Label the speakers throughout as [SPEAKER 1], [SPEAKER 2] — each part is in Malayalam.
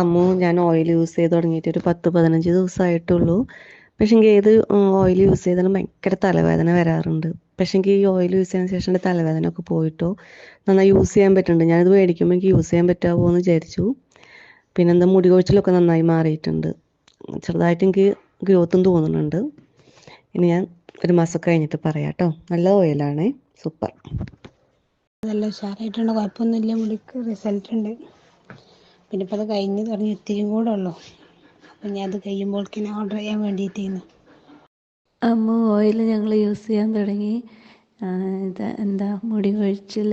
[SPEAKER 1] അമ്മു ഞാൻ ഓയിൽ യൂസ് ചെയ്ത് തുടങ്ങിയിട്ട് ഒരു പത്ത് പതിനഞ്ച് ദിവസമായിട്ടുള്ളൂ. പക്ഷേങ്കിൽ ഏത് ഓയിൽ യൂസ് ചെയ്താലും ഭയങ്കര തലവേദന വരാറുണ്ട്. പക്ഷേങ്കിൽ ഈ ഓയിൽ യൂസ് ചെയ്യുന്ന ശേഷം എന്റെ തലവേദന ഒക്കെ പോയിട്ടോ? നന്നായി യൂസ് ചെയ്യാൻ പറ്റുന്നുണ്ട്. ഞാനിത് മേടിക്കുമ്പോൾ എനിക്ക് യൂസ് ചെയ്യാൻ പറ്റാമോ എന്ന് വിചാരിച്ചു. പിന്നെ എന്താ മുടി കൊഴിച്ചിലൊക്കെ നന്നായി മാറിയിട്ടുണ്ട്. ചെറുതായിട്ട് എനിക്ക് ഗ്രോത്തും തോന്നുന്നുണ്ട്. ഇനി ഞാൻ ഒരു മാസം കഴിഞ്ഞിട്ട് പറയാം കേട്ടോ നല്ല ഓയിലാണ് സൂപ്പർ.
[SPEAKER 2] നല്ല ഉഷാറായിട്ടുണ്ട്. കുഴപ്പമൊന്നുമില്ല. മുടിക്ക് റിസൾട്ട് ഉണ്ട്. പിന്നെ ഇപ്പോൾ അത് കഴിഞ്ഞ് തുടങ്ങി ഇത്തിരിയും കൂടെ ഉള്ളൂ. അപ്പം ഞാൻ അത് കഴിയുമ്പോഴേക്കിനെ ഓർഡർ ചെയ്യാൻ വേണ്ടിയിട്ടായിരുന്നു
[SPEAKER 3] അമ്മ ഓയിൽ ഞങ്ങൾ യൂസ് ചെയ്യാൻ തുടങ്ങി. ഇത് എന്താ മുടി കൊഴിച്ചിൽ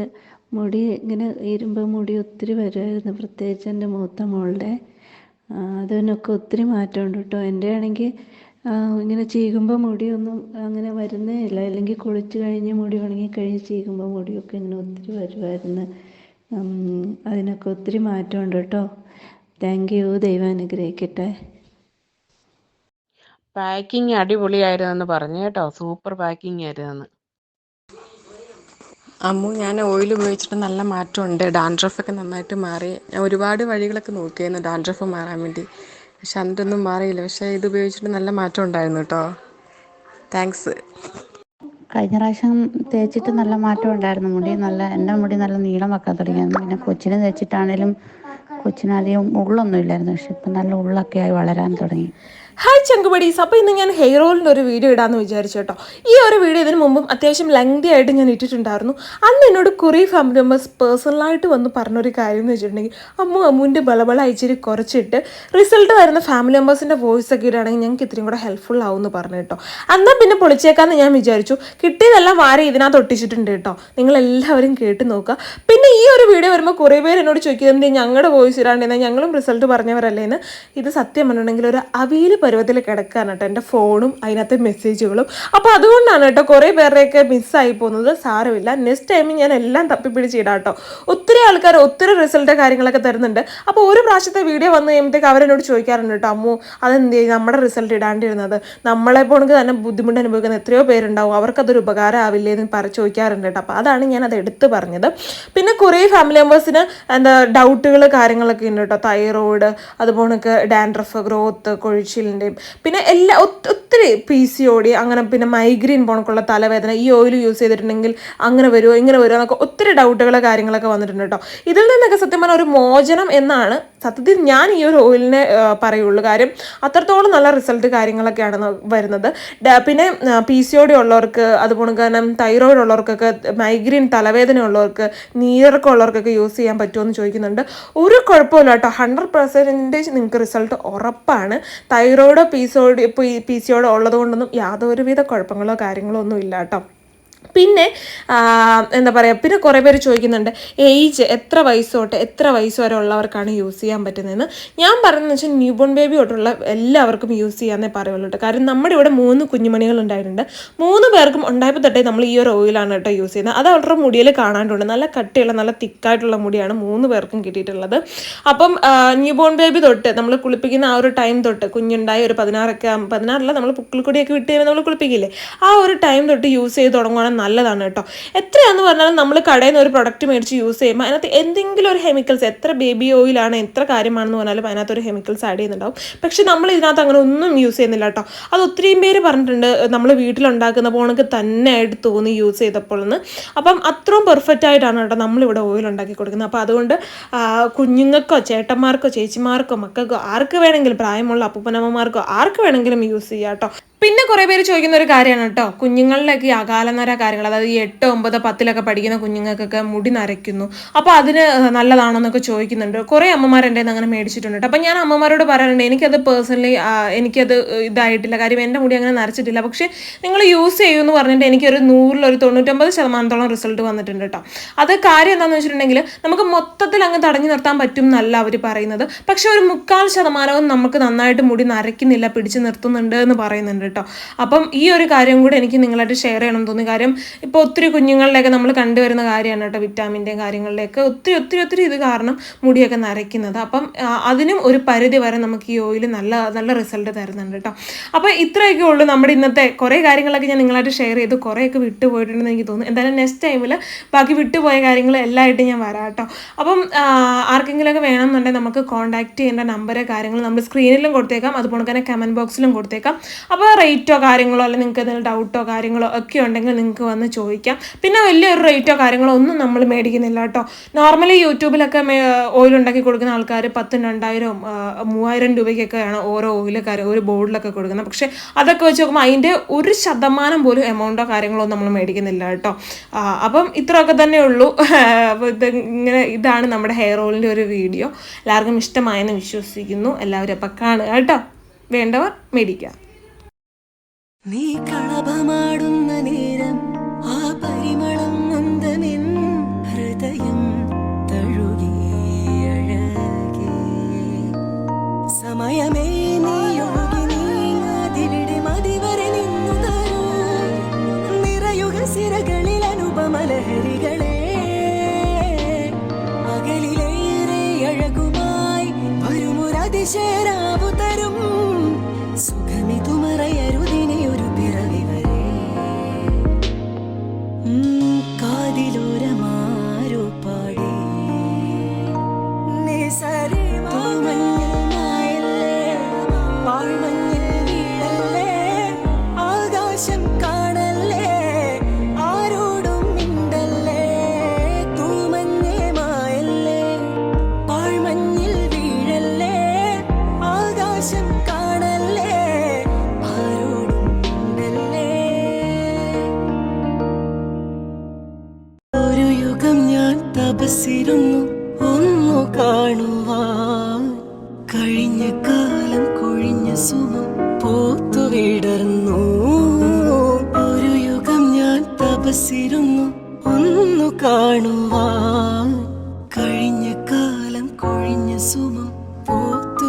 [SPEAKER 3] മുടി ഇങ്ങനെ ഇരുമ്പ് മുടി ഒത്തിരി വരുമായിരുന്നു പ്രത്യേകിച്ച് എന്റെ മൂത്ത മോളുടെ. അതിനൊക്കെ ഒത്തിരി മാറ്റമുണ്ട് കേട്ടോ. എന്റെ ആണെങ്കിൽ ഇങ്ങനെ ചീകുമ്പോൾ മുടിയൊന്നും അങ്ങനെ വരുന്നേ ഇല്ല. അല്ലെങ്കിൽ കുളിച്ച് കഴിഞ്ഞ് മുടി ഉണങ്ങി കഴിഞ്ഞ് ചീകുമ്പോൾ മുടിയൊക്കെ ഇങ്ങനെ ഒത്തിരി വരുമായിരുന്നു അതിനൊക്കെ ഒത്തിരി മാറ്റമുണ്ട് കേട്ടോ. താങ്ക് യു ദൈവം അനുഗ്രഹിക്കട്ടെ.
[SPEAKER 4] പാക്കിങ് അടിപൊളിയായിരുന്നെന്ന് പറഞ്ഞു കേട്ടോ. Super packing ആയിരുന്നെന്ന്.
[SPEAKER 5] അമ്മു ഞാൻ ഓയിൽ ഉപയോഗിച്ചിട്ട് നല്ല മാറ്റമുണ്ട്. ഡാൻഡ്രഫൊക്കെ നന്നായിട്ട് മാറി. ഞാൻ ഒരുപാട് വഴികളൊക്കെ നോക്കിയായിരുന്നു ഡാൻഡ്രഫ് മാറാൻ വേണ്ടി. പക്ഷെ എന്നിട്ടൊന്നും മാറിയില്ല. പക്ഷേ ഇത് ഉപയോഗിച്ചിട്ട് നല്ല മാറ്റം ഉണ്ടായിരുന്നു കേട്ടോ. താങ്ക്സ്
[SPEAKER 6] കഴിഞ്ഞ പ്രാവശ്യം തേച്ചിട്ട് നല്ല മാറ്റം ഉണ്ടായിരുന്നു. മുടി നല്ല എന്റെ മുടി നല്ല നീളം വെക്കാൻ തുടങ്ങിയായിരുന്നു പിന്നെ കൊച്ചിന് തേച്ചിട്ടാണേലും കൊച്ചിനധികം ഉള്ളൊന്നും ഇല്ലായിരുന്നു. പക്ഷെ ഇപ്പം നല്ല ഉള്ളൊക്കെ ആയി വളരാൻ തുടങ്ങി.
[SPEAKER 7] ഹായ് ചങ്കുബടീസ് അപ്പോൾ ഇന്ന് ഞാൻ ഹെയർ ഓയിലിന്റെ ഒരു വീഡിയോ ഇടാമെന്ന് വിചാരിച്ചു കേട്ടോ. ഈ ഒരു വീഡിയോ ഇതിന് മുമ്പും അത്യാവശ്യം ലെങ്തി ആയിട്ട് ഞാൻ ഇട്ടിട്ടുണ്ടായിരുന്നു. അന്ന് എന്നോട് കുറേ ഫാമിലി മെമ്പേഴ്സ് പേഴ്സണലായിട്ട് വന്ന് പറഞ്ഞൊരു കാര്യം എന്ന് വെച്ചിട്ടുണ്ടെങ്കിൽ അമ്മ അമ്മുവിന്റെ ബളബള ഇച്ചിരി കുറച്ചിട്ട് റിസൾട്ട് വരുന്ന ഫാമിലി മെമ്പേഴ്സിന്റെ വോയിസ് ഒക്കെ ഇടുകയാണെങ്കിൽ ഞങ്ങൾക്ക് ഇത്രയും കൂടെ ഹെൽപ്ഫുൾ ആവും എന്ന് പറഞ്ഞു കേട്ടോ. എന്നാൽ പിന്നെ പൊളിച്ചേക്കാന്ന് ഞാൻ വിചാരിച്ചു. കിട്ടിയതെല്ലാം വാരി ഇതിനകത്ത് ഒട്ടിച്ചിട്ടുണ്ട് കേട്ടോ. നിങ്ങളെല്ലാവരും കേട്ട് നോക്കുക. പിന്നെ ഒരു വീഡിയോ വരുമ്പോൾ കുറേ പേര് എന്നോട് ചോദിക്കുന്നത് ഞങ്ങളുടെ വോയിസ് ഇടാണ്ടെന്ന് ഞങ്ങളും റിസൾട്ട് പറഞ്ഞവരല്ലേ? എന്ന് ഇത് സത്യം പറഞ്ഞിട്ടുണ്ടെങ്കിൽ ഒരു അവിയൽ പരുവത്തിൽ കിടക്കാണ് കേട്ടോ എന്റെ ഫോണും അതിനകത്തെ മെസ്സേജുകളും അപ്പോൾ അതുകൊണ്ടാണ് കേട്ടോ കുറേ പേരുടെയൊക്കെ മിസ്സായി പോകുന്നത്. സാരമില്ല. നെക്സ്റ്റ് ടൈം ഞാൻ എല്ലാം തപ്പിപ്പിടിച്ച് ഇടാം കേട്ടോ. ഒത്തിരി ആൾക്കാർ ഒത്തിരി റിസൾട്ട് കാര്യങ്ങളൊക്കെ തരുന്നുണ്ട്. അപ്പോൾ ഒരു പ്രാവശ്യത്തെ വീഡിയോ വന്നു കഴിയുമ്പോഴത്തേക്ക് അവരെന്നോട് ചോദിക്കാറുണ്ട് കേട്ടോ അമ്മു അതെന്ത് ചെയ്യും നമ്മുടെ റിസൾട്ട് ഇടാണ്ടിരുന്നത്. നമ്മളെ പോണക്ക് തന്നെ ബുദ്ധിമുട്ട് അനുഭവിക്കുന്ന എത്രയോ പേരുണ്ടാവും. അവർക്കതൊരു ഉപകാരമാവില്ലേ എന്ന് പറ ചോദിക്കാറുണ്ട് കേട്ടോ അപ്പോൾ അതാണ് ഞാൻ അത് എടുത്തു പറഞ്ഞത്. പിന്നെ കുറേ ഫാമിലി മെമ്പേഴ്സിന് എന്താ ഡൗട്ടുകൾ കാര്യങ്ങളൊക്കെ ഉണ്ട് കേട്ടോ തൈറോയിഡ് അതുപോലെ ഡാൻഡ്രഫ് ഗ്രോത്ത് കൊഴിച്ചിലിന്റെയും പിന്നെ എല്ലാ ഒത്ത് ഒത്തിരി പി സി ഡി അങ്ങനെ പിന്നെ മൈഗ്രെയിൻ പോണക്കുള്ള തലവേദന ഈ ഓയിൽ യൂസ് ചെയ്തിട്ടുണ്ടെങ്കിൽ അങ്ങനെ വരുമോ ഇങ്ങനെ വരുമോ എന്നൊക്കെ ഒത്തിരി ഡൗട്ടുകൾ കാര്യങ്ങളൊക്കെ വന്നിട്ടുണ്ട് കേട്ടോ. ഇതിൽ നിന്നൊക്കെ സത്യം പറഞ്ഞാൽ ഒരു മോചനം എന്നാണ് സത്യത്തിൽ ഞാൻ ഈ ഒരു ഓയിലിനെ പറയുള്ളൂ. കാര്യം അത്രത്തോളം നല്ല റിസൾട്ട് കാര്യങ്ങളൊക്കെയാണ് വരുന്നത്. പിന്നെ പി സി ഒ ഡി ഉള്ളവർക്ക് അതുപോലെ കാരണം തൈറോയിഡ് ഉള്ളവർക്കൊക്കെ മൈഗ്രെയിൻ തലവേദന ഉള്ളവർക്ക് നീരിറക്കം ഉള്ളവർക്കൊക്കെ യൂസ് ചെയ്യാൻ പറ്റുമെന്ന് ചോദിക്കുന്നുണ്ട്. ഒരു കുഴപ്പമില്ല കേട്ടോ. ഹൺഡ്രഡ് പെർസെന്റേജ് നിങ്ങൾക്ക് റിസൾട്ട് ഉറപ്പാണ്. തൈറോയിഡോ P C O D P C O D ഉള്ളതുകൊണ്ടൊന്നും യാതൊരുവിധ കുഴപ്പങ്ങളോ കാര്യങ്ങളോ ഒന്നും ഇല്ല കേട്ടോ. പിന്നെ എന്താ പറയുക പിന്നെ കുറേ പേര് ചോദിക്കുന്നുണ്ട് ഏജ് എത്ര വയസ്സോട്ടെ എത്ര വയസ്സ് വരെ ഉള്ളവർക്കാണ് യൂസ് ചെയ്യാൻ പറ്റുന്നതെന്ന്. ഞാൻ പറയുന്നത് വെച്ചാൽ ന്യൂ ബോൺ ബേബി തൊട്ടുള്ള എല്ലാവർക്കും യൂസ് ചെയ്യാമെന്നേ പറയുള്ളൂ കാരണം നമ്മുടെ ഇവിടെ മൂന്ന് കുഞ്ഞുമണികൾ ഉണ്ടായിട്ടുണ്ട്. മൂന്ന് പേർക്കും ഉണ്ടായപ്പോൾ തൊട്ടേ നമ്മൾ ഈ ഒരു ഓയിലാണ് കേട്ടോ യൂസ് ചെയ്യുന്നത്. അത് അവരുടെ മുടിയിൽ കാണാണ്ടുണ്ട്. നല്ല കട്ടിയുള്ള നല്ല തിക്കായിട്ടുള്ള മുടിയാണ് മൂന്ന് പേർക്കും കിട്ടിയിട്ടുള്ളത്. അപ്പം ന്യൂ ബോൺ ബേബി തൊട്ട് നമ്മൾ കുളിപ്പിക്കുന്ന ആ ഒരു ടൈം തൊട്ട് കുഞ്ഞുണ്ടായി ഒരു പതിനാറൊക്കെ പതിനാറല്ല നമ്മൾ പുക്കിൾക്കൊടിയൊക്കെ വിട്ട് കഴിയുമ്പോൾ നമ്മൾ കുളിപ്പിക്കില്ലേ? ആ ഒരു ടൈം തൊട്ട് യൂസ് ചെയ്ത് തുടങ്ങുവാണെങ്കിൽ നല്ലതാണ് കേട്ടോ. എത്രയാണെന്ന് പറഞ്ഞാലും നമ്മൾ കടയിൽ നിന്ന് ഒരു പ്രൊഡക്റ്റ് മേടിച്ച് യൂസ് ചെയ്യുമ്പോൾ അതിനകത്ത് എന്തെങ്കിലും ഒരു കെമിക്കൽസ് എത്ര ബേബി ഓയിലാണ് എത്ര കാര്യമാണെന്ന് പറഞ്ഞാലും അതിനകത്ത് ഒരു കെമിക്കൽസ് ആഡ് ചെയ്യുന്നുണ്ടാവും. പക്ഷേ നമ്മൾ ഇതിനകത്ത് അങ്ങനെ ഒന്നും യൂസ് ചെയ്യുന്നില്ല കേട്ടോ. അത് ഒത്തിരിയും പേര് പറഞ്ഞിട്ടുണ്ട് നമ്മൾ വീട്ടിലുണ്ടാക്കുന്ന പോണക്ക് തന്നെ ആയിട്ട് തോന്നി യൂസ് ചെയ്തപ്പോൾ എന്ന്. അപ്പം അത്രയും പെർഫെക്റ്റ് ആയിട്ടാണ് കേട്ടോ നമ്മളിവിടെ ഓയിൽ ഉണ്ടാക്കി കൊടുക്കുന്നത്. അപ്പോൾ അതുകൊണ്ട് കുഞ്ഞുങ്ങൾക്കോ ചേട്ടന്മാർക്കോ ചേച്ചിമാർക്കോ മക്കൾക്കോ ആർക്ക് വേണമെങ്കിലും പ്രായമുള്ള അപ്പൂപ്പനമ്മമാർക്കോ ആർക്ക് വേണമെങ്കിലും യൂസ് ചെയ്യാം കേട്ടോ. പിന്നെ കുറേ പേര് ചോദിക്കുന്ന ഒരു കാര്യമാണ് കേട്ടോ. കുഞ്ഞുങ്ങളിലൊക്കെ ഈ അകാലനര കാര്യങ്ങൾ അതായത് ഈ എട്ട് ഒമ്പത് പത്തിലൊക്കെ പഠിക്കുന്ന കുഞ്ഞുങ്ങൾക്കൊക്കെ മുടി നരയ്ക്കുന്നു. അപ്പോൾ അതിന് നല്ലതാണോ എന്നൊക്കെ ചോദിക്കുന്നുണ്ട്. കുറേ അമ്മമാർ എന്റെ അങ്ങനെ മേടിച്ചിട്ടുണ്ട് അപ്പോൾ ഞാൻ അമ്മമാരോട് പറയാറുണ്ട് എനിക്കത് പേഴ്സണലി എനിക്കത് ഇതായിട്ടില്ല. കാര്യം എന്റെ മുടി അങ്ങനെ നരച്ചിട്ടില്ല. പക്ഷേ നിങ്ങൾ യൂസ് ചെയ്യുമെന്ന് പറഞ്ഞിട്ട് എനിക്കൊരു നൂറിലൊരു തൊണ്ണൂറ്റൊമ്പത് ശതമാനത്തോളം റിസൾട്ട് വന്നിട്ടുണ്ട് കേട്ടോ. അത് കാര്യം എന്താണെന്ന് വെച്ചിട്ടുണ്ടെങ്കിൽ നമുക്ക് മൊത്തത്തിൽ അങ്ങ് തടഞ്ഞു നിർത്താൻ പറ്റും എന്നല്ല അവർ പറയുന്നത്. പക്ഷെ ഒരു മുക്കാൽ ശതമാനവും നമുക്ക് നന്നായിട്ട് മുടി നരയ്ക്കുന്നില്ല പിടിച്ചു നിർത്തുന്നുണ്ട് എന്ന് പറയുന്നുണ്ട് കേട്ടോ. അപ്പം ഈ ഒരു കാര്യം കൂടെ എനിക്ക് നിങ്ങളായിട്ട് ഷെയർ ചെയ്യണം തോന്നി കാര്യം ഇപ്പോൾ ഒത്തിരി കുഞ്ഞുങ്ങളിലൊക്കെ നമ്മൾ കണ്ടുവരുന്ന കാര്യമാണ് കേട്ടോ വിറ്റാമിന്റെയും കാര്യങ്ങളിലൊക്കെ ഒത്തിരി ഒത്തിരി ഒത്തിരി ഇത് കാരണം മുടിയൊക്കെ നരയ്ക്കുന്നത്. അപ്പം അതിനും ഒരു പരിധി വരെ നമുക്ക് ഈ ഓയിൽ നല്ല നല്ല റിസൾട്ട് തരുന്നുണ്ട് കേട്ടോ. അപ്പോൾ ഇത്രയൊക്കെ ഉള്ളൂ നമ്മുടെ ഇന്നത്തെ കുറേ കാര്യങ്ങളൊക്കെ ഞാൻ നിങ്ങളായിട്ട് ഷെയർ ചെയ്ത് കുറേയൊക്കെ വിട്ടുപോയിട്ടുണ്ടെന്ന് എനിക്ക് തോന്നുന്നു. എന്തായാലും നെക്സ്റ്റ് ടൈമിൽ ബാക്കി വിട്ടുപോയ കാര്യങ്ങൾ എല്ലാമായിട്ട് ഞാൻ വരാം കേട്ടോ. അപ്പം ആർക്കെങ്കിലുമൊക്കെ വേണമെന്നുണ്ടെങ്കിൽ നമുക്ക് കോൺടാക്ട് ചെയ്യേണ്ട നമ്പർ കാര്യങ്ങൾ നമ്മൾ സ്ക്രീനിലും കൊടുത്തേക്കാം. അതുപോലെ തന്നെ കമന്റ് ബോക്സിലും കൊടുത്തേക്കാം. അപ്പോൾ റേറ്റോ കാര്യങ്ങളോ അല്ലെങ്കിൽ നിങ്ങൾക്ക് എന്തെങ്കിലും ഡൗട്ടോ കാര്യങ്ങളോ ഒക്കെ ഉണ്ടെങ്കിൽ നിങ്ങൾക്ക് വന്ന് ചോദിക്കാം. പിന്നെ വലിയൊരു റേറ്റോ കാര്യങ്ങളോ ഒന്നും നമ്മൾ മേടിക്കുന്നില്ല കേട്ടോ നോർമലി യൂട്യൂബിലൊക്കെ ഓയിൽ ഉണ്ടാക്കി കൊടുക്കുന്ന ആൾക്കാർ പത്തും രണ്ടായിരവും ആ, മൂവായിരം രൂപയ്ക്കൊക്കെയാണ് ഓരോ ഓയിലൊക്കെ ഒരു ബോർഡിലൊക്കെ കൊടുക്കുന്നത്. പക്ഷേ അതൊക്കെ വെച്ച് നോക്കുമ്പോൾ അതിന്റെ ഒരു ശതമാനം പോലും എമൗണ്ടോ കാര്യങ്ങളോ നമ്മൾ മേടിക്കുന്നില്ല കേട്ടോ അപ്പം ഇത്രയൊക്കെ തന്നെ ഉള്ളൂ. ഇത് ഇങ്ങനെ ഇതാണ് നമ്മുടെ ഹെയർ ഓയിലിന്റെ ഒരു വീഡിയോ എല്ലാവർക്കും ഇഷ്ടമായെന്ന് വിശ്വസിക്കുന്നു. എല്ലാവരും അപ്പം കാണുക കേട്ടോ വേണ്ടവർ മേടിക്കുക.
[SPEAKER 8] നീ കളഭമാടുന്ന നേരം ആ പരിമളം നന്ദമെൻ ഹൃദയം തഴുകി അഴകേ. സമയമേ നീ ഒഴുകി നീങ്ങാതിവിടെ മതിവരെ നിന്നു തരൂ. നിറയുക സിരകളിൽ അനുപമലഹരികളെ. അകലിലേറെ അഴകുമായി വരുമൊരതിശേരാവു തരും. സുഖമിതു ആകാശം കാണല്ലേ? ആരോടും മിണ്ടല്ലേ ഒരു യുഗം ഞാൻ തപസ്സിരുന്നു ഒന്നു കാണുവാൻ. കഴിഞ്ഞ കാലം കൊഴിഞ്ഞ സുഖം പോത്തു വിടർന്നു. ഒരു യുഗം ഞാൻ തപസ്സിരുന്നു ഒന്നു കാണുവാൻ. കഴിഞ്ഞ കാലം കൊഴിഞ്ഞ സുമം പോത്തു